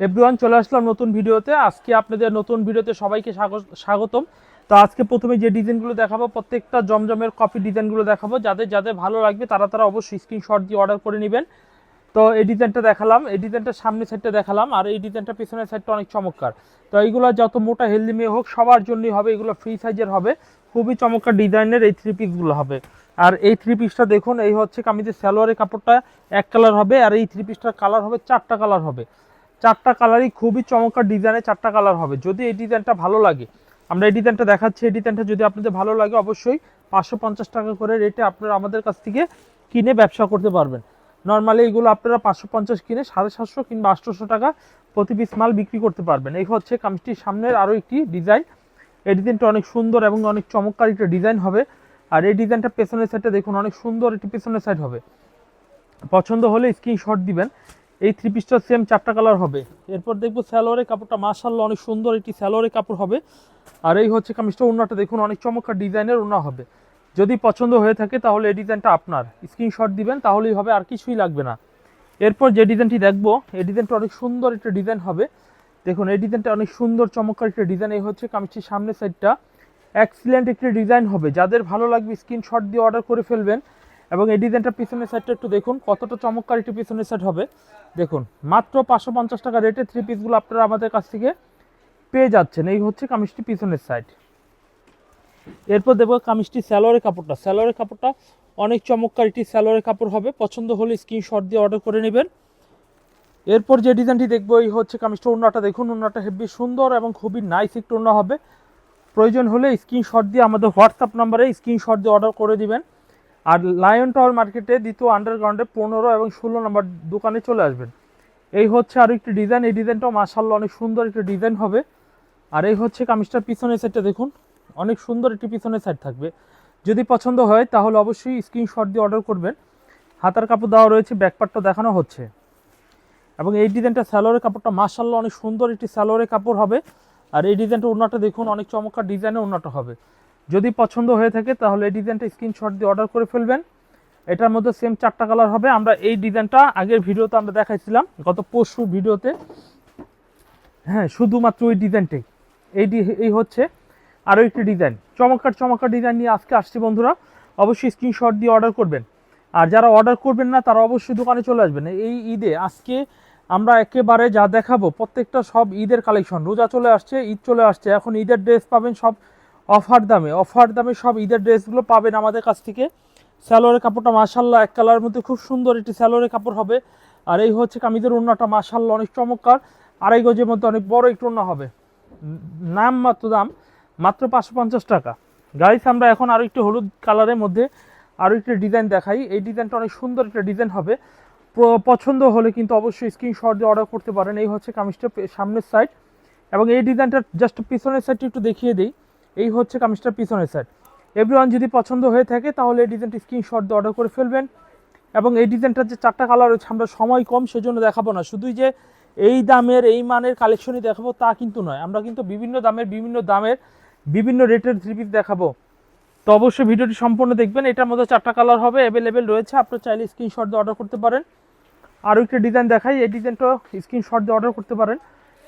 Everyone চলে আসলাম নতুন ভিডিওতে। আজকে আপনাদের নতুন ভিডিওতে সবাইকে স্বাগত- স্বাগতম। তো আজকে প্রথমে যে ডিজাইনগুলো দেখাবো, প্রত্যেকটা জমজমের কপি ডিজাইনগুলো দেখাবো। যাদের যাদের ভালো লাগবে, তারা তারা অবশ্যই স্ক্রিনশট দিয়ে অর্ডার করে নেবেন। তো এই ডিজাইনটা দেখালাম। এই ডিজাইনটা সামনের সাইডটা দেখালাম। আর এই ডিজাইনটা পিছনের সাইডটা অনেক চমৎকার। তো এইগুলো যত মোটা হেলদি মেয়ে হোক, সবার জন্যই হবে। এগুলো ফ্রি সাইজের হবে। খুবই চমৎকার ডিজাইনের এই থ্রি পিসগুলো হবে। আর এই থ্রি পিসটা দেখুন, এই হচ্ছে কামিজের সালোয়ারের কাপড়টা এক কালার হবে। আর এই থ্রি পিসটার কালার হবে, চারটা কালার হবে। চারটা কালারই খুবই চমৎকার ডিজাইনে চারটা কালার হবে। যদি এই ডিজাইনটা ভালো লাগে, আমরা এই ডিজাইনটা দেখাচ্ছি, এই ডিজাইনটা যদি আপনাদের ভালো লাগে অবশ্যই পাঁচশো পঞ্চাশ টাকা করে রেটে আপনারা আমাদের কাছ থেকে কিনে ব্যবসা করতে পারবেন। নর্মালি এইগুলো আপনারা পাঁচশো পঞ্চাশ কিনে সাড়ে সাতশো কিংবা আটশোশো টাকা প্রতি পিস মাল বিক্রি করতে পারবেন। এই হচ্ছে কামিজটির সামনের আরও একটি ডিজাইন। এই ডিজাইনটা অনেক সুন্দর এবং অনেক চমৎকার একটা ডিজাইন হবে। আর এই ডিজাইনটা পেছনের সাইডটা দেখুন, অনেক সুন্দর একটি পেছনের সাইড হবে। পছন্দ হলে স্ক্রিনশট দিবেন। এই থ্রি পিসটা সেম চারটা কালার হবে। এরপর দেখব স্যালোয়ারের কাপড়টা মাশাল্লাহ অনেক সুন্দর একটি স্যালোয়ারের কাপড় হবে। আর এই হচ্ছে কামিজটা উন্নাটা দেখুন, অনেক চমৎকার ডিজাইনের উন্না হবে। যদি পছন্দ হয়ে থাকে তাহলে এই ডিজাইনটা আপনার। স্ক্রিনশট দিবেন, তাহলেই হবে, আর কিছুই লাগবে না। এরপর যে ডিজাইনটি দেখব, এই ডিজাইনটা অনেক সুন্দর একটা ডিজাইন হবে। দেখুন, এই ডিজাইনটা অনেক সুন্দর, চমৎকার একটা ডিজাইন। এই হচ্ছে কামিজটির সামনের সাইডটা এক্সিলেন্ট একটি ডিজাইন হবে। যাদের ভালো লাগবে স্ক্রিনশট দিয়ে অর্ডার করে ফেলবেন। এবং এই ডিজাইনটা পিছনের সাইডটা একটু দেখুন, কতটা চমৎকার একটি পিছনের সাইড হবে। দেখুন, মাত্র পাঁচশো পঞ্চাশ টাকা রেটে থ্রি পিসগুলো আপনারা আমাদের কাছ থেকে পেয়ে যাচ্ছেন। এই হচ্ছে কামিজটি পিছনের সাইড এরপর দেখব কামিজটি স্যালোয়ারের কাপড়টা। স্যালোয়ারের কাপড়টা অনেক চমৎকার একটি স্যালোয়ারের কাপড় হবে। পছন্দ হলে স্ক্রিনশট দিয়ে অর্ডার করে নেবেন। এরপর যে ডিজাইনটি দেখব, এই হচ্ছে কামিজটা ওড়নাটা। দেখুন, ওড়নাটা হেভি সুন্দর এবং খুবই নাইস একটু ওড়না হবে। প্রয়োজন হলে স্ক্রিনশট দিয়ে আমাদের হোয়াটসঅ্যাপ নাম্বারে স্ক্রিনশট দিয়ে অর্ডার করে দিবেন। আর লায়ন টাওয়ার মার্কেটে দ্বিতীয় আন্ডারগ্রাউন্ডে পনেরো এবং ষোলো নম্বর দোকানে চলে আসবেন। এই হচ্ছে আরও একটি ডিজাইন এই ডিজাইনটাও মাসাল্লাহ অনেক সুন্দর একটি ডিজাইন হবে। আর এই হচ্ছে কামিজটার পিছনের সাইডটা দেখুন, অনেক সুন্দর একটি পিছনের সাইড থাকবে। যদি পছন্দ হয় তাহলে অবশ্যই স্ক্রিনশট দিয়ে অর্ডার করবেন। হাতার কাপড় দেওয়া রয়েছে ব্যাকপার্টটা দেখানো হচ্ছে। এবং এই ডিজাইনটা স্যালোয়ারের কাপড়টা মাসাল্লাহ অনেক সুন্দর একটি স্যালোয়ারের কাপড় হবে। আর এই ডিজাইনটা ওড়নাটা দেখুন, অনেক চমৎকার ডিজাইনের ওড়নাটা হবে। যদি পছন্দ হয়ে থাকে, তাহলে এই ডিজাইনটা স্ক্রিনশট দিয়ে অর্ডার করে ফেলবেন। এটার মধ্যে সেম চারটা কালার হবে। আমরা এই ডিজাইনটা আগের ভিডিওতে আমরা দেখাইছিলাম, গত পরশু ভিডিওতে। হ্যাঁ শুধুমাত্র ওই ডিজাইনটাই এই এই হচ্ছে আরও একটি ডিজাইন চমৎকার চমৎকার ডিজাইন নিয়ে আজকে আসছি বন্ধুরা। অবশ্যই স্ক্রিনশট দিয়ে অর্ডার করবেন। আর যারা অর্ডার করবেন না, তারা অবশ্যই দোকানে চলে আসবেন। এই ঈদে, আজকে আমরা একেবারে যা দেখাবো, প্রত্যেকটা সব ঈদের কালেকশন রোজা চলে আসছে, ঈদ চলে আসছে। এখন ঈদের ড্রেস পাবেন সব অফার দামে অফার দামে সব ঈদের ড্রেসগুলো পাবেন আমাদের কাছ থেকে। স্যালোয়ারের কাপড়টা মাসাল্লাহ এক কালারের মধ্যে খুব সুন্দর একটি স্যালোয়ারের কাপড় হবে। আর এই হচ্ছে কামিজের ওড়নাটা মাসাল্লাহ অনেক চমৎকার। আড়াই গজের মধ্যে অনেক বড় একটু ওড়না হবে। নাম মাত্র দাম, মাত্র পাঁচশো পঞ্চাশ টাকা। গাইস আমরা এখন আরও একটু হলুদ কালারের মধ্যে আরও একটি ডিজাইন দেখাই। এই ডিজাইনটা অনেক সুন্দর একটা ডিজাইন হবে। পছন্দ হলে কিন্তু অবশ্যই স্ক্রিনশট দিয়ে অর্ডার করতে পারেন। এই হচ্ছে কামিজটা সামনের সাইড এবং এই ডিজাইনটার জাস্ট পিছনের সাইডটা একটু দেখিয়ে দিই। এই হচ্ছে কামিজটার পিছনের সাইড এভরিওয়ান যদি পছন্দ হয়ে থাকে, তাহলে এই ডিজাইনটি স্ক্রিনশট দিয়ে অর্ডার করে ফেলবেন। এবং এই ডিজাইনটার যে চারটা কালার রয়েছে, আমরা সময় কম, সেজন্য দেখাবো না। শুধুই যে এই দামের, এই মানের কালেকশনই দেখাবো, তা কিন্তু নয়। আমরা কিন্তু বিভিন্ন দামের বিভিন্ন দামের, বিভিন্ন রেটের থ্রি পিস দেখাবো। তো অবশ্যই ভিডিওটি সম্পূর্ণ দেখবেন। এটার মধ্যে চারটা কালার হবে অ্যাভেলেবেল রয়েছে। আপনার চাইলে স্ক্রিনশট দিয়ে অর্ডার করতে পারেন। আরও একটা ডিজাইন দেখাই। এই ডিজাইনটা স্ক্রিনশট দিয়ে অর্ডার করতে পারেন।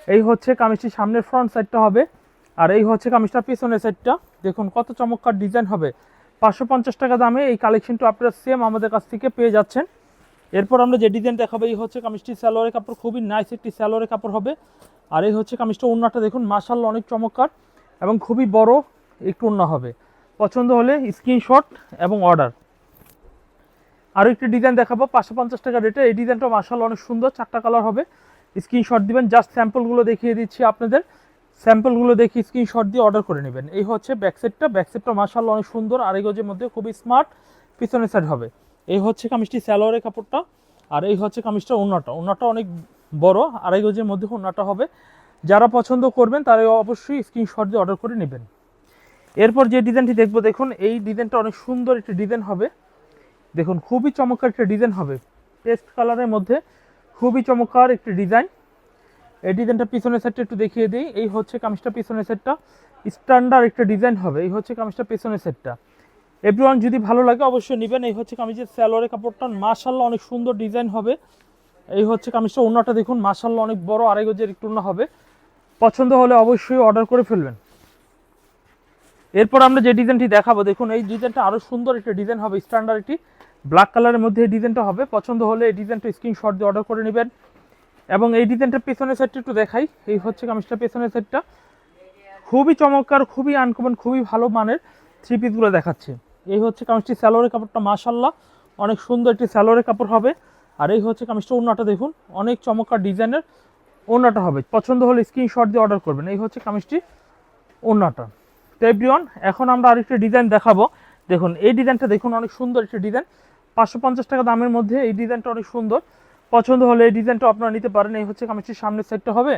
এই হচ্ছে কামিজটির সামনের ফ্রন্ট সাইডটা হবে। আর এই হচ্ছে কামিজটার পিছনের সাইডটা দেখুন কত চমৎকার ডিজাইন হবে। পাঁচশো পঞ্চাশ টাকা দামে এই কালেকশনটা আপনারা সেম আমাদের কাছ থেকে পেয়ে যাচ্ছেন। এরপর আমরা যে ডিজাইন দেখাবো, এই হচ্ছে কামিজটি স্যালোয়ারের কাপড়, খুবই নাইস একটি স্যালোয়ারের কাপড় হবে। আর এই হচ্ছে কামিজটা ওড়নাটা দেখুন মাসাল্লাহ অনেক চমৎকার এবং খুবই বড় একটু ওড়না হবে। পছন্দ হলে স্ক্রিনশট এবং অর্ডার আরও একটি ডিজাইন দেখাবো, পাঁচশো পঞ্চাশ টাকা রেটে এই ডিজাইনটা মাসাল্লাহ অনেক সুন্দর, চারটা কালার হবে। স্ক্রিনশট দিবেন জাস্ট স্যাম্পলগুলো দেখিয়ে দিচ্ছি আপনাদের। স্যাম্পলগুলো দেখে স্ক্রিনশট দিয়ে অর্ডার করে নেবেন। এই হচ্ছে ব্যাকসেটটা ব্যাকসেটটা মাসাল্লাহ অনেক সুন্দর, আড়াই গজের মধ্যে খুবই স্মার্ট পিছনের সাইড হবে। এই হচ্ছে কামিজটি স্যালোয়ারের কাপড়টা, আর এই হচ্ছে কামিজটা ওনাটা ওনাটা অনেক বড়, আড়াই গজের মধ্যে ওনাটা হবে। যারা পছন্দ করবেন, তারা অবশ্যই স্ক্রিনশট দিয়ে অর্ডার করে নেবেন। এরপর যে ডিজাইনটি দেখব, দেখুন, এই ডিজাইনটা অনেক সুন্দর একটি ডিজাইন হবে। দেখুন, খুবই চমৎকার একটা ডিজাইন হবে। পেস্ট কালারের মধ্যে খুবই চমৎকার একটি ডিজাইন। এই ডিজাইনটা পিছনের সেটটা একটু দেখিয়ে দিই। এই হচ্ছে কামিজটা পিছনের সেটটা স্ট্যান্ডার্ড একটা ডিজাইন হবে। এই হচ্ছে কামিজটা পিছনের সেটটা এভরিওয়ান যদি ভালো লাগে অবশ্যই নেবেন। এই হচ্ছে কামিজের স্যালোয়ারের কাপড়টা। মাশাল্লাহ অনেক সুন্দর ডিজাইন হবে। এই হচ্ছে কামিজটা। ওনাটা দেখুন মাসাল্লাহ অনেক বড়, আড়াই গজের একটু হবে। পছন্দ হলে অবশ্যই অর্ডার করে ফেলবেন। এরপর আমরা যে ডিজাইনটি দেখাবো, দেখুন, এই ডিজাইনটা আরও সুন্দর একটা ডিজাইন হবে। স্ট্যান্ডার্ড একটি। ব্ল্যাক কালারের মধ্যে এই ডিজাইনটা হবে। পছন্দ হলে এই ডিজাইনটা স্ক্রিনশট দিয়ে অর্ডার করে নেবেন। এবং এই ডিজাইনটার পেছনের সাইডটা একটু দেখাই। এই হচ্ছে কামিজটা পেছনের সাইডটা খুবই চমৎকার, খুবই আনকমন খুবই ভালো মানের থ্রি পিসগুলো দেখাচ্ছে। এই হচ্ছে কামিজটি স্যালোরের কাপড়টা মাশাল্লাহ অনেক সুন্দর একটি স্যালোরের কাপড় হবে। আর এই হচ্ছে কামিজটা ওড়নাটা দেখুন, অনেক চমৎকার ডিজাইনের ওড়নাটা হবে। পছন্দ হলে স্ক্রিনশট দিয়ে অর্ডার করবেন। এই হচ্ছে কামিজটি ওড়নাটা। তো এখন আমরা আরেকটি ডিজাইন দেখাবো। দেখুন, এই ডিজাইনটা দেখুন, অনেক সুন্দর একটি ডিজাইন পাঁচশো পঞ্চাশ টাকা দামের মধ্যে এই ডিজাইনটা অনেক সুন্দর। পছন্দ হলে এই ডিজাইনটা আপনারা নিতে পারেন। এই হচ্ছে কামিজটির সামনের সাইডটা হবে।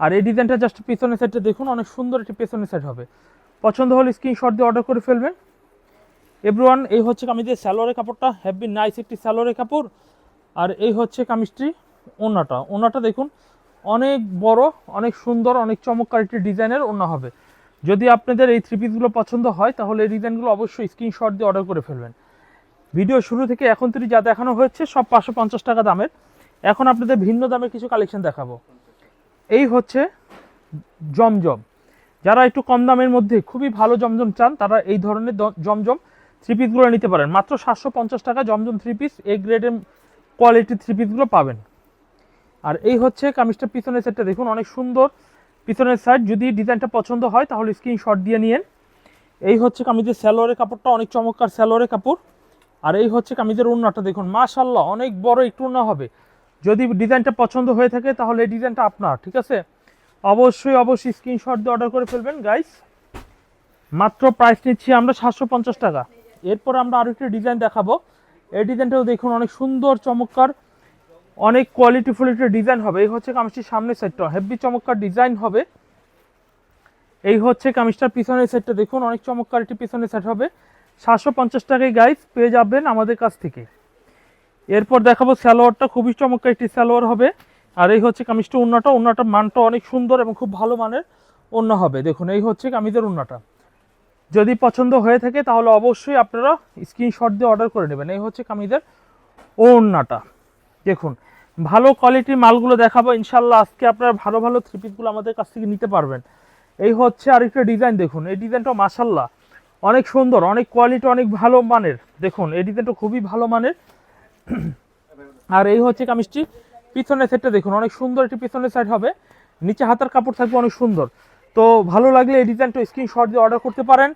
আর এই ডিজাইনটা জাস্ট পেছনের সাইডটা দেখুন, অনেক সুন্দর একটি পেছনের সাইড হবে। পছন্দ হলে স্ক্রিনশট দিয়ে অর্ডার করে ফেলবেন। এভরিওয়ান এই হচ্ছে কামিজের স্যালোয়ারের কাপড়টা। হ্যাভি নাইস একটি স্যালোয়ারের কাপড়। আর এই হচ্ছে কামিজটি ওনাটা ওনাটা দেখুন, অনেক বড়, অনেক সুন্দর, অনেক চমৎকার একটি ডিজাইনের ওনা হবে। যদি আপনাদের এই থ্রি পিসগুলো পছন্দ হয়, তাহলে এই ডিজাইনগুলো অবশ্যই স্ক্রিনশট দিয়ে অর্ডার করে ফেলবেন। ভিডিও শুরু থেকে এখন থেকে যা দেখানো হয়েছে, সব পাঁচশো পঞ্চাশ টাকা দামের। এখন আপনাদের ভিন্ন দামের কিছু কালেকশন দেখাবো। এই হচ্ছে জমজম। যারা একটু কম দামের মধ্যে খুবই ভালো জমজম চান, তারা এই ধরনের জমজম থ্রি পিসগুলো নিতে পারেন। মাত্র সাতশো পঞ্চাশ টাকা জমজম থ্রি পিস এ গ্রেডের কোয়ালিটির থ্রি পিসগুলো পাবেন। আর এই হচ্ছে কামিজটা পিছনের সাইডটা দেখুন, অনেক সুন্দর পিছনের সাইড যদি ডিজাইনটা পছন্দ হয়, তাহলে স্ক্রিনশট দিয়ে নিয়েন। এই হচ্ছে কামিজের স্যালোয়ারের কাপড়টা, অনেক চমৎকার স্যালোয়ারের কাপড়। আর এই হচ্ছে কামিজের উন্নাটা দেখুন। মাশাল্লাহ অনেক বড় একটু উন্না হবে। যদি ডিজাইনটা পছন্দ হয়ে থাকে, তাহলে এই ডিজাইনটা আপনার, ঠিক আছে? অবশ্যই অবশ্যই স্ক্রিনশট দিয়ে অর্ডার করে ফেলবেন গাইস মাত্র প্রাইস নিচ্ছি আমরা সাতশো পঞ্চাশ টাকা। এরপর আমরা আরও একটা ডিজাইন দেখাবো। এই ডিজাইনটাও দেখুন, অনেক সুন্দর, চমৎকার, অনেক কোয়ালিটিফুল একটা ডিজাইন হবে। এই হচ্ছে কামিজটির সামনের সাইডটা হেভি চমৎকার ডিজাইন হবে। এই হচ্ছে কামিজটার পিছনের সাইডটা দেখুন, অনেক চমৎকার একটি পিছনের সাইড হবে। সাতশো পঞ্চাশ টাকায় গাইস পেয়ে যাবেন আমাদের কাছ থেকে। এরপর দেখাবো স্যালোয়ারটা খুবই চমৎকার একটি স্যালোয়ার হবে। আর এই হচ্ছে কামিজটা উন্নাটা উন্নাটা মানটা অনেক সুন্দর এবং খুব ভালো মানের অন্য হবে। দেখুন, এই হচ্ছে কামিজের উন্নাটা যদি পছন্দ হয়ে থাকে তাহলে অবশ্যই আপনারা স্ক্রিনশট দিয়ে অর্ডার করে নেবেন। এই হচ্ছে কামিজের ওড়নাটা দেখুন, ভালো কোয়ালিটির মালগুলো দেখাবো। ইনশাল্লাহ আজকে আপনারা ভালো ভালো থ্রি পিসগুলো আমাদের কাছ থেকে নিতে পারবেন। এই হচ্ছে আরেকটা ডিজাইন দেখুন। এই ডিজাইনটা মাসাল্লাহ অনেক সুন্দর, অনেক কোয়ালিটি অনেক ভালো মানের। দেখুন এই ডিজাইনটা খুবই ভালো মানের। আর এই হচ্ছে কামিজটি। পিছনের সাইডটা দেখুন, অনেক সুন্দর একটি পিছনের সাইড হবে। নিচে হাতার কাপড় থাকবে অনেক সুন্দর। তো ভালো লাগলে এই ডিজাইনটা স্ক্রিনশট দিয়ে অর্ডার করতে পারেন।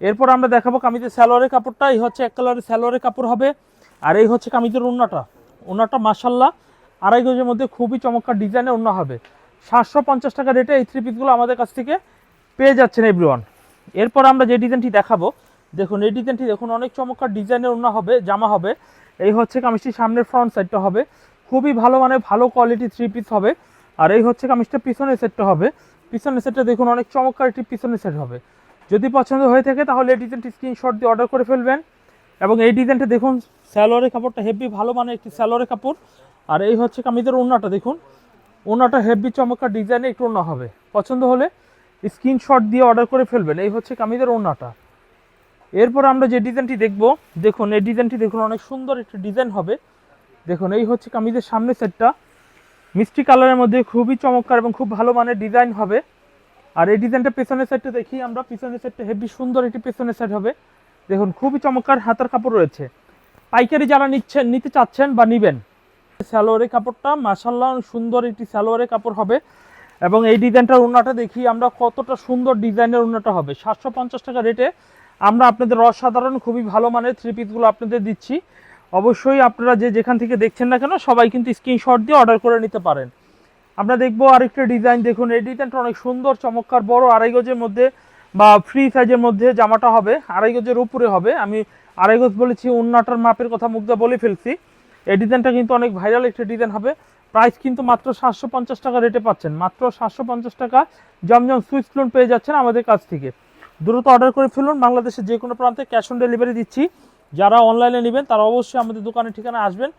এরপর আমরা দেখাবো কামিজের স্যালোয়ারের কাপড়টা। এই হচ্ছে এক কালারের স্যালোয়ারের কাপড় হবে। আর এই হচ্ছে কামিজের উন্নাটা উন্নাটা মাসাল্লাহ আড়াই গজের মধ্যে খুবই চমৎকার ডিজাইনের উন্না হবে। সাতশো পঞ্চাশ টাকা রেটে এই থ্রি পিসগুলো আমাদের কাছ থেকে পেয়ে যাচ্ছেন এভরিওয়ান এরপর আমরা যে ডিজাইনটি দেখাবো, দেখুন, এই ডিজাইনটি দেখুন, অনেক চমৎকার ডিজাইনের উন্না হবে, জামা হবে। এই হচ্ছে কামিজটি সামনের ফ্রন্ট সাইডটা হবে। খুবই ভালো মানে ভালো কোয়ালিটি থ্রি পিস হবে। আর এই হচ্ছে কামিজটা পিছনের সেটটা হবে। পিছনের সেটটা দেখুন, অনেক চমৎকার একটি পিছনের সেট হবে। যদি পছন্দ হয়ে থাকে, তাহলে এই ডিজাইনটি স্ক্রিনশট দিয়ে অর্ডার করে ফেলবেন। এবং এই ডিজাইনটা দেখুন স্যালোয়ারের কাপড়টা হেভি ভালো মানে একটি স্যালোয়ারের কাপড়। আর এই হচ্ছে কামিজের ওড়নাটা, দেখুন। ওড়নাটা হেভি চমৎকার ডিজাইনে একটু ওড়না হবে। পছন্দ হলে স্ক্রিনশট দিয়ে অর্ডার করে ফেলবেন। এই হচ্ছে কামিজের ওড়নাটা। এরপর আমরা যে ডিজাইনটি দেখব, দেখুন, এই ডিজাইনটি দেখুন, অনেক সুন্দর একটি ডিজাইন হবে। দেখুন, এই হচ্ছে কামিজের সামনের সেটটা। মিষ্টি কালারের মধ্যে খুবই চমৎকার এবং খুব ভালো মানের ডিজাইন হবে। আর এই ডিজাইনটা পেছনের সাইডটা দেখি আমরা। পিছনের সাইডটা হেভি সুন্দর একটি পেছনের সাইড হবে। দেখুন, খুবই চমৎকার হাতার কাপড় রয়েছে। পাইকারি যারা নিচ্ছেন, নিতে চাচ্ছেন বা নিবেন, স্যালোয়ারের কাপড়টা মাসাল্লাহ সুন্দর একটি স্যালোয়ারের কাপড় হবে। এবং এই ডিজাইনটার উন্নাটা দেখি আমরা কতটা সুন্দর ডিজাইনের উন্নাটা হবে। সাতশো পঞ্চাশ টাকা রেটে আমরা আপনাদের অসাধারণ খুবই ভালো মানের থ্রি পিসগুলো আপনাদের দিচ্ছি। অবশ্যই আপনারা যে যেখান থেকে দেখছেন না কেন, সবাই কিন্তু স্ক্রিনশট দিয়ে অর্ডার করে নিতে পারেন। আমরা দেখব আরেকটা ডিজাইন দেখুন, এই ডিজাইনটা অনেক সুন্দর, চমৎকার, বড়, আড়াই গজের মধ্যে বা ফ্রি সাইজের মধ্যে জামাটা হবে, আড়াই গজের উপরে হবে। আমি আড়াই গজ বলেছি উন্নাটার মাপের কথা মুগ্ধা বলে ফেলছি। এই ডিজাইনটা কিন্তু অনেক ভাইরাল একটা ডিজাইন হবে। প্রাইস কিন্তু মাত্র সাতশো পঞ্চাশ টাকা রেটে পাচ্ছেন। মাত্র সাতশো পঞ্চাশ টাকা জমজম সুইচ লোন পেয়ে যাচ্ছেন আমাদের কাছ থেকে। দ্রুত অর্ডার করে ফেলুন, বাংলাদেশের যে কোনো প্রান্তে ক্যাশ অন ডেলিভারি দিচ্ছি। যারা অনলাইনে নেবেন, তারা অবশ্যই আমাদের দোকানের ঠিকানা আসবেন,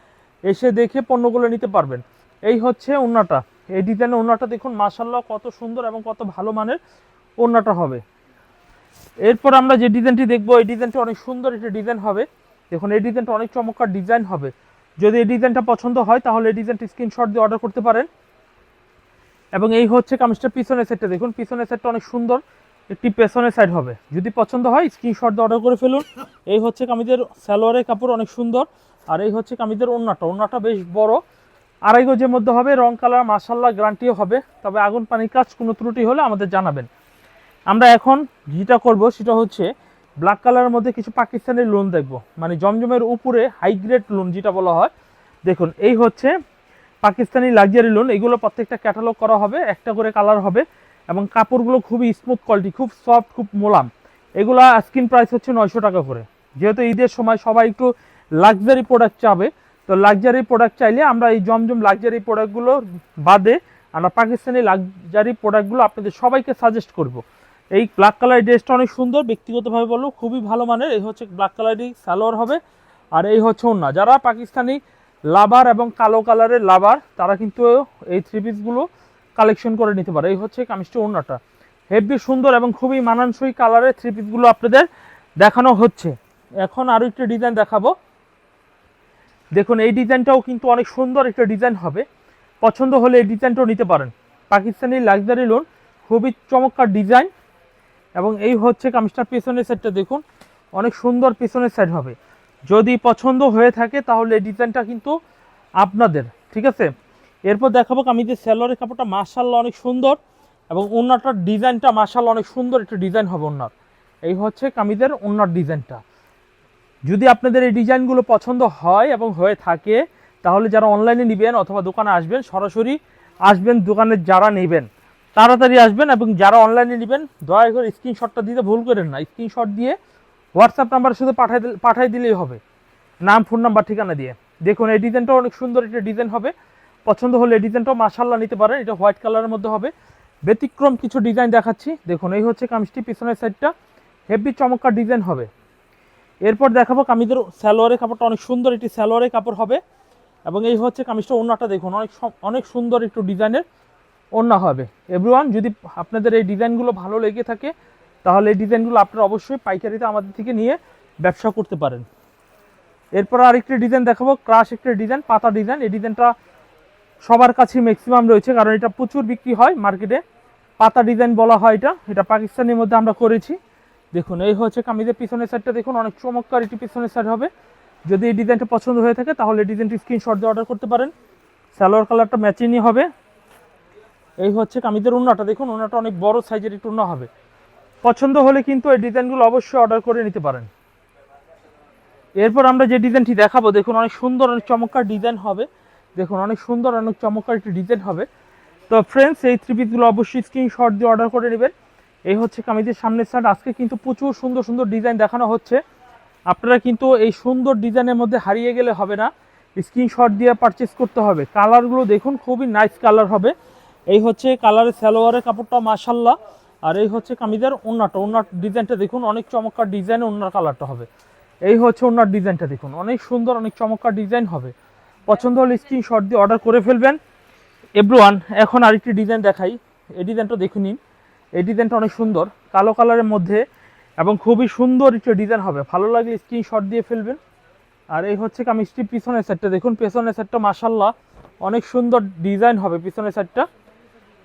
এসে দেখে পণ্যগুলো নিতে পারবেন। এই হচ্ছে ওন্নাটা এই ডিজাইনের ওন্নাটা দেখুন মাসাল্লাহ কত সুন্দর এবং কত ভালো মানের ওন্নাটা হবে। এরপর আমরা যে ডিজাইনটি দেখব, এই ডিজাইনটি অনেক সুন্দর একটা ডিজাইন হবে। দেখুন, এই ডিজাইনটা অনেক চমৎকার ডিজাইন হবে। যদি এই ডিজাইনটা পছন্দ হয়, তাহলে এই ডিজাইনটা স্ক্রিনশট দিয়ে অর্ডার করতে পারেন। এবং এই হচ্ছে কামিজটার পিছনের সেটটা দেখুন, পিছনের সেটটা অনেক সুন্দর। একটি পেছনের সাইড হবে। যদি পছন্দ হয় স্ক্রিনশট দিয়ে অর্ডার করে ফেলুন। এই হচ্ছে কামিজের সালোয়ারের কাপড় অনেক সুন্দর। আর এই হচ্ছে কামিজের ওড়নাটা। ওড়নাটা বেশ বড়। আড়াই গজের মধ্যে হবে। রং, কালার মাসাল্লাহ গ্যারান্টিও হবে। তবে আগুন, পানির কাজ, কোনো ত্রুটি হলে আমাদের জানাবেন। আমরা এখন যেটা করব, সেটা হচ্ছে ব্ল্যাক কালারের মধ্যে কিছু পাকিস্তানি লোন দেখব। মানে জমজমের উপরে হাই গ্রেড লোন যেটা বলা হয়। দেখুন, এই হচ্ছে পাকিস্তানি লাক্সারি লোন এগুলো প্রত্যেকটা ক্যাটালগ করা হবে, একটা করে কালার হবে এবং কাপড়গুলো খুবই স্মুথ কোয়ালিটি খুব সফট খুব মোলাম। এগুলা স্ক্রিন প্রাইস হচ্ছে নয়শো টাকা করে। যেহেতু ঈদের সময় সবাই একটু লাক্সারি প্রোডাক্ট চাবে, তো লাক্সারি প্রোডাক্ট চাইলে আমরা এই জমজম লাক্সারি প্রোডাক্টগুলো বাদে আমরা পাকিস্তানি লাক্সারি প্রোডাক্টগুলো আপনাদের সবাইকে সাজেস্ট করব। এই ব্ল্যাক কালার ড্রেসটা অনেক সুন্দর, ব্যক্তিগতভাবে বলব, খুবই ভালো মানের। এই হচ্ছে ব্ল্যাক কালারই সালোয়ার হবে। আর এই হচ্ছে ওন্না যারা পাকিস্তানি লাভার এবং কালো কালারের লাভার তারা কিন্তু এই থ্রি পিসগুলো কালেকশন করে নিতে পারে। এই হচ্ছে কামিজটি ওড়নাটা। হেভি সুন্দর এবং খুবই মানানসই কালারের থ্রি পিসগুলো আপনাদের দেখানো হচ্ছে। এখন আরও একটি ডিজাইন দেখাবো। দেখুন, এই ডিজাইনটাও কিন্তু অনেক সুন্দর একটা ডিজাইন হবে। পছন্দ হলে এই ডিজাইনটাও নিতে পারেন। পাকিস্তানি লাক্সারি লোন খুবই চমৎকার ডিজাইন এবং এই হচ্ছে কামিজটার পেছনের সাইডটা দেখুন, অনেক সুন্দর পেছনের সাইড হবে। যদি পছন্দ হয়ে থাকে তাহলে এই ডিজাইনটা কিন্তু আপনাদের, ঠিক আছে? এরপর দেখাবো কামিজের স্যালোয়ারের কাপড়টা মার্শাল্লাহ অনেক সুন্দর এবং ওনারটার ডিজাইনটা মার্শাল্লাহ অনেক সুন্দর একটা ডিজাইন হবে ওনার এই হচ্ছে কামিজের ওনার ডিজাইনটা। যদি আপনাদের এই ডিজাইনগুলো পছন্দ হয় এবং হয়ে থাকে, তাহলে যারা অনলাইনে নেবেন অথবা দোকানে আসবেন, সরাসরি আসবেন, দোকানে যারা নেবেন। তাড়াতাড়ি আসবেন এবং যারা অনলাইনে নেবেন, দয়া করে স্ক্রিনশটটা দিতে ভুল করেন না। স্ক্রিনশট দিয়ে হোয়াটসঅ্যাপ নাম্বার শুধু পাঠাই পাঠাই দিলেই হবে। নাম ফোন নাম্বার ঠিকানা দিয়ে। দেখুন, এই ডিজাইনটা অনেক সুন্দর একটা ডিজাইন হবে। পছন্দ হলে এই ডিজাইনটাও মাসাল্লাহ নিতে পারেন। এটা হোয়াইট কালারের মধ্যে হবে। ব্যতিক্রম কিছু ডিজাইন দেখাচ্ছি। দেখুন, এই হচ্ছে কামিজটি, পিছনের সাইডটা হেভি চমৎকার ডিজাইন হবে। এরপর দেখাবো কামিজের স্যালোয়ারের কাপড়টা। অনেক সুন্দর একটি স্যালোয়ারের কাপড় হবে। এবং এই হচ্ছে কামিজটা ওড়নাটা দেখুন। অনেক অনেক সুন্দর একটু ডিজাইনের ওড়না হবে। এভরিওয়ান যদি আপনাদের এই ডিজাইনগুলো ভালো লেগে থাকে, তাহলে এই ডিজাইনগুলো আপনারা অবশ্যই পাইকারিতে আমাদের থেকে নিয়ে ব্যবসা করতে পারেন। এরপর আরেকটি ডিজাইন দেখাবো, ক্রাশ একটি ডিজাইন, পাতা ডিজাইন। এই ডিজাইনটা সবার কাছে ম্যাক্সিমাম রয়েছে, কারণ এটা প্রচুর বিক্রি হয় মার্কেটে। পাতা ডিজাইন বলা হয় এটা এটা পাকিস্তানের মধ্যে আমরা করেছি। দেখুন, এই হচ্ছে কামিজের পিছনের সাইডটা দেখুন, অনেক চমৎকার এটি পিছনের সাইড হবে। যদি এই ডিজাইনটা পছন্দ হয়ে থাকে, তাহলে এই ডিজাইনটি স্ক্রিনশট দিয়ে অর্ডার করতে পারেন। সালোয়ার কালারটা ম্যাচিংই হবে। এই হচ্ছে কামিজের উন্নাটা। দেখুন, উন্নাটা অনেক বড় সাইজের একটু উন্না হবে। পছন্দ হলে কিন্তু এই ডিজাইনগুলো অবশ্যই অর্ডার করে নিতে পারেন। এরপর আমরা যে ডিজাইনটি দেখাবো, দেখুন, অনেক সুন্দর অনেক চমৎকার ডিজাইন হবে। দেখুন, অনেক সুন্দর অনেক চমৎকার একটি ডিজাইন হবে। তো ফ্রেন্ডস এই থ্রি পিসগুলো অবশ্যই স্ক্রিনশট দিয়ে অর্ডার করে নেবেন। এই হচ্ছে কামিজের সামনের সাইড আজকে কিন্তু প্রচুর সুন্দর সুন্দর ডিজাইন দেখানো হচ্ছে। আপনারা কিন্তু এই সুন্দর ডিজাইনের মধ্যে হারিয়ে গেলে হবে না। স্ক্রিনশট দিয়ে পারচেস করতে হবে। কালারগুলো দেখুন, খুবই নাইস কালার হবে। এই হচ্ছে কালারের সালোয়ারের কাপড়টা মাসাল্লাহ আর এই হচ্ছে কামিজের ওন্নাটা। ওনার ডিজাইনটা দেখুন, অনেক চমৎকার ডিজাইন ওনার কালারটা হবে। এই হচ্ছে ওনার ডিজাইনটা দেখুন, অনেক সুন্দর, অনেক চমৎকার ডিজাইন হবে। পছন্দ হলে স্ক্রিনশট দিয়ে অর্ডার করে ফেলবেন। এভরিওয়ান এখন আরেকটি ডিজাইন দেখাই। এই ডিজাইনটা দেখুন নিন। এই ডিজাইনটা অনেক সুন্দর, কালো কালারের মধ্যে এবং খুবই সুন্দর একটা ডিজাইন হবে। ভালো লাগলে স্ক্রিনশট দিয়ে ফেলবেন। আর এই হচ্ছে কামিজটি পিছনের সাইডটা দেখুন, পেছনের সাইডটা মাসাল্লাহ অনেক সুন্দর ডিজাইন হবে পিছনের সাইডটা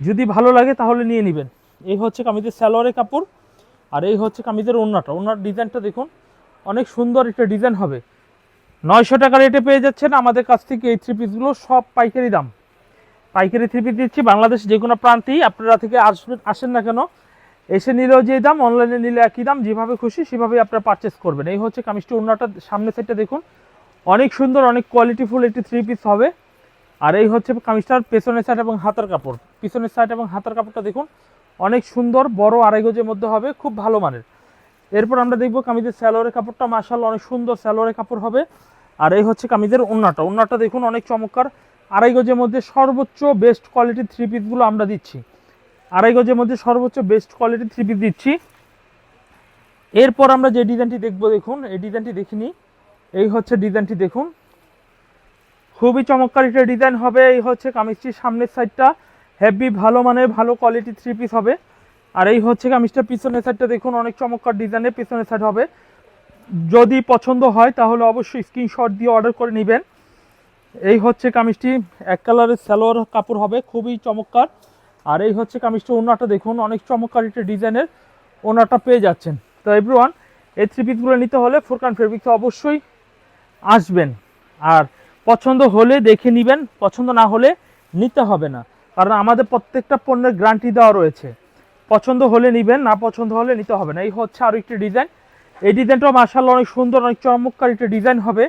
যদি ভালো লাগে তাহলে নিয়ে নেবেন। এই হচ্ছে কামিজের স্যালোয়ারের কাপড়, আর এই হচ্ছে কামিজের ওড়নাটা। ওড়নার ডিজাইনটা দেখুন, অনেক সুন্দর একটা ডিজাইন হবে। নয়শো টাকা রেটে পেয়ে যাচ্ছেন আমাদের কাছ থেকে এই থ্রি পিসগুলো সব পাইকারি দাম। পাইকারি থ্রি পিস দিচ্ছি বাংলাদেশ যে কোনো প্রান্তেই, আপনারা থেকে আসবেন, আসেন না কেন, এসে নিলেও যে দাম অনলাইনে নিলে একই দাম, যেভাবে খুশি সেভাবেই আপনারা পারচেস করবেন। এই হচ্ছে কামিজটি ওড়নাটা, সামনের সাইডটা দেখুন, অনেক সুন্দর, অনেক কোয়ালিটিফুল একটি থ্রি পিস হবে। আর এই হচ্ছে কামিজটার পেছনের সাইড এবং হাতার কাপড়। পিছনের সাইড এবং হাতার কাপড়টা দেখুন, অনেক সুন্দর, বড় আড়াই গজের মধ্যে হবে, খুব ভালো মানের। এরপর আমরা দেখব কামিজের স্যালোয়ারের কাপড়টা মার্শাল অনেক সুন্দর স্যালোয়ারের কাপড় হবে। আর এই হচ্ছে কামিজের ওন্নাটা ওন্নাটা দেখুন অনেক চমৎকার। আড়াই গজের মধ্যে সর্বোচ্চ বেস্ট কোয়ালিটির থ্রি পিসগুলো আমরা দিচ্ছি। আড়াই গজের মধ্যে সর্বোচ্চ বেস্ট কোয়ালিটির থ্রি পিস দিচ্ছি। এরপর আমরা যে ডিজাইনটি দেখব, দেখুন, এই ডিজাইনটি দেখিনি। এই হচ্ছে ডিজাইনটি দেখুন। খুবই চমৎকার একটা ডিজাইন হবে। এই হচ্ছে কামিজটির সামনের সাইডটা হেভি ভালো মানের, ভালো কোয়ালিটি থ্রি পিস হবে। আর এই হচ্ছে কামিজটার পিছনের সাইডটা দেখুন, অনেক চমৎকার ডিজাইনের পিছনের সাইড হবে। যদি পছন্দ হয়, তাহলে অবশ্যই স্ক্রিনশট দিয়ে অর্ডার করে নেবেন। এই হচ্ছে কামিজটি, এক কালারের সালোয়ার কাপড় হবে, খুবই চমৎকার। আর এই হচ্ছে কামিজটা ওনাটা দেখুন, অনেক চমৎকার একটা ডিজাইনের ওনাটা পেয়ে যাচ্ছেন। তো এভরিওয়ান এই থ্রি পিসগুলো নিতে হলে ফোরকান ফেব্রিক্সে অবশ্যই আসবেন। আর পছন্দ হলে দেখে নেবেন, পছন্দ না হলে নিতে হবে না। কারণ আমাদের প্রত্যেকটা পণ্যের গ্যারান্টি দেওয়া রয়েছে। পছন্দ হলে নেবেন, না পছন্দ হলে নিতে হবে না। এই হচ্ছে আরও একটি ডিজাইন এই ডিজাইনটাও মার্শাল অনেক সুন্দর, অনেক চমৎকার একটা ডিজাইন হবে।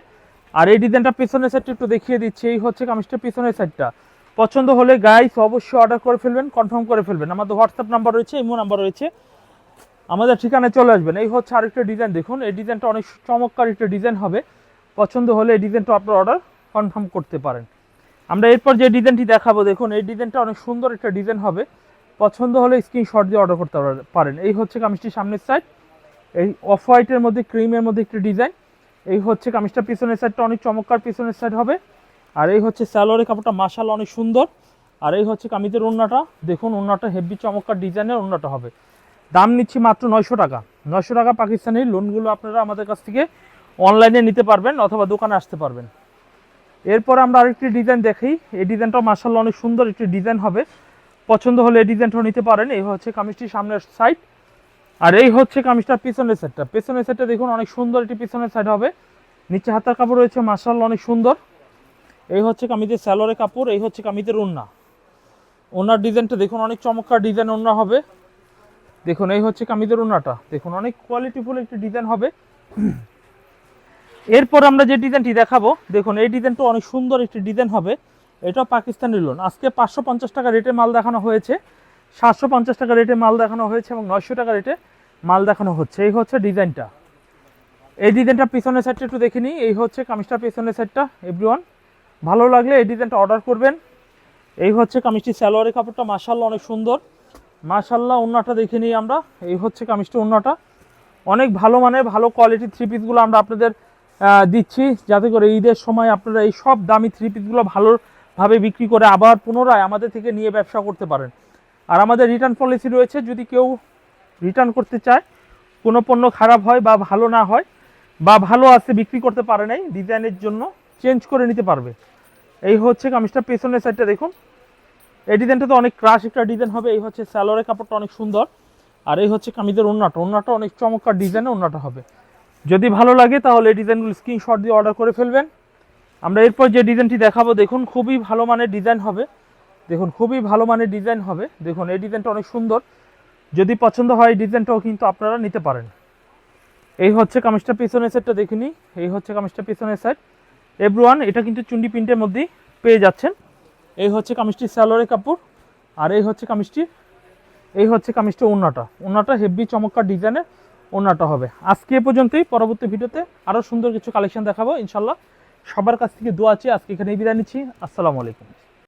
আর এই ডিজাইনটা পিছনের সাইডটা একটু দেখিয়ে দিচ্ছি। এই হচ্ছে কামিজটা পিছনের সাইডটা পছন্দ হলে গাইস অবশ্যই অর্ডার করে ফেলবেন কনফার্ম করে ফেলবেন। আমাদের হোয়াটসঅ্যাপ নাম্বার রয়েছে ইমো নাম্বার রয়েছে। আমাদের ঠিকানায় চলে আসবেন। এই হচ্ছে আরেকটা ডিজাইন দেখুন। এই ডিজাইনটা অনেক চমৎকার একটা ডিজাইন হবে। পছন্দ হলে এই ডিজাইনটা আপনার অর্ডার কনফার্ম করতে পারেন। আমরা এরপর যে ডিজাইনটি দেখাবো, দেখুন, এই ডিজাইনটা অনেক সুন্দর একটা ডিজাইন হবে। পছন্দ হলে স্ক্রিনশট দিয়ে অর্ডার করতে পারেন। এই হচ্ছে কামিজটির সামনের সাইড এই অফ হোয়াইটের মধ্যে ক্রিমের মধ্যে একটি ডিজাইন এই হচ্ছে কামিজটা পিছনের সাইডটা অনেক চমৎকার পিছনের সাইড হবে। আর এই হচ্ছে স্যালোয়ারের কাপড়টা মাসাল অনেক সুন্দর। আর এই হচ্ছে কামিজের ওড়নাটা। দেখুন, ওড়নাটা হেভি চমৎকার ডিজাইনের ওড়নাটা হবে। দাম নিচ্ছি মাত্র নয়শো টাকা। নয়শো টাকা পাকিস্তানি লোনগুলো আপনারা আমাদের কাছ থেকে অনলাইনে নিতে পারবেন অথবা দোকানে আসতে পারবেন। এরপর আমরা আরেকটি ডিজাইন দেখি। এই ডিজাইনটা মার্শাল্লাহ অনেক সুন্দর একটি ডিজাইন হবে। পছন্দ হলে এই ডিজাইনটাও নিতে পারেন। এই হচ্ছে কামিজটির সামনের সাইড। আর এই হচ্ছে কামিজটার পিছনের সাইডটা। পিছনের সাইডটা দেখুন, অনেক সুন্দর একটি পিছনের সাইড হবে। নিচে হাতার কাপড় রয়েছে মার্শাল্লাহ অনেক সুন্দর। এই হচ্ছে কামিজের স্যালোয়ারের কাপড়, এই হচ্ছে কামিজের ওড়না। ওনার ডিজাইনটা দেখুন, অনেক চমৎকার ডিজাইন ওড়না হবে। দেখুন, এই হচ্ছে কামিজের ওড়নাটা। দেখুন, অনেক কোয়ালিটিফুল একটি ডিজাইন হবে। এরপর আমরা যে ডিজাইনটি দেখাবো, দেখুন, এই ডিজাইনটা অনেক সুন্দর একটি ডিজাইন হবে। এটাও পাকিস্তানি লোন আজকে পাঁচশো পঞ্চাশ টাকা রেটে মাল দেখানো হয়েছে। সাতশো পঞ্চাশ টাকা রেটে মাল দেখানো হয়েছে এবং নয়শো টাকা রেটে মাল দেখানো হচ্ছে। এই হচ্ছে ডিজাইনটা। এই ডিজাইনটা পিছনের সাইডটা একটু দেখে নিই। এই হচ্ছে কামিজটা পিছনের সাইডটা এভরিওয়ান ভালো লাগলে এই ডিজাইনটা অর্ডার করবেন। এই হচ্ছে কামিজটি স্যালোয়ারের কাপড়টা মাসাল্লাহ অনেক সুন্দর। মাশাল্লাহ ওন্নাটা দেখে নিই আমরা। এই হচ্ছে কামিজটা ওন্নাটা। অনেক ভালো মানের, ভালো কোয়ালিটির থ্রি পিসগুলো আমরা আপনাদের দিচ্ছি। যাতে করে ঈদের সময় আপনারা এই সব দামি থ্রি পিসগুলো ভালোভাবে বিক্রি করে আবার পুনরায় আমাদের থেকে নিয়ে ব্যবসা করতে পারেন। আর আমাদের রিটার্ন পলিসি রয়েছে, যদি কেউ রিটার্ন করতে চায়, কোনো পণ্য খারাপ হয় বা ভালো না হয়, বা ভালো আছে, বিক্রি করতে পারে নাই, ডিজাইনের জন্য চেঞ্জ করে নিতে পারবে। এই হচ্ছে কামিজটা, পেছনের সাইডটা দেখুন। এই ডিজাইনটা তো অনেক ক্রাশ একটা ডিজাইন হবে, এই হচ্ছে স্যালোয়ারের কাপড়টা অনেক সুন্দর। আর এই হচ্ছে কামিজের ওন্নাটা ওন্নাটা অনেক চমৎকার ডিজাইনে ওন্নাটা হবে। যদি ভালো লাগে তাহলে ডিজাইনগুলো স্ক্রিনশট দিয়ে অর্ডার করে ফেলবেন। আমরা এরপর যে ডিজাইনটি দেখাবো, দেখুন খুবই ভালো মানের ডিজাইন হবে। দেখুন, খুবই ভালো মানের ডিজাইন হবে। দেখুন, এই ডিজাইনটা অনেক সুন্দর। যদি পছন্দ হয় ডিজাইনটাও কিন্তু আপনারা নিতে পারেন। এই হচ্ছে কামিজটা পিছনের সাইডটা দেখে নিই এই হচ্ছে কামিজটা পিছনের সাইড এভরিওয়ান এটা কিন্তু চুন্ডি প্রিন্টের মধ্যেই পেয়ে যাচ্ছেন। এই হচ্ছে কামিজটির স্যালোয়ারের কাপড়। আর এই হচ্ছে কামিজটি, এই হচ্ছে কামিজটা ওন্নাটা ওন্নাটা হেভি চমৎকার ডিজাইনের ওন্নাটা হবে। আজকে এ পর্যন্তই। পরবর্তী ভিডিওতে আরও সুন্দর কিছু কালেকশন দেখাবো, ইনশাল্লাহ। সবার কাছ থেকে দোয়া আছে আজকে এখানে বিদায় নিচ্ছি। আসসালামু আলাইকুম।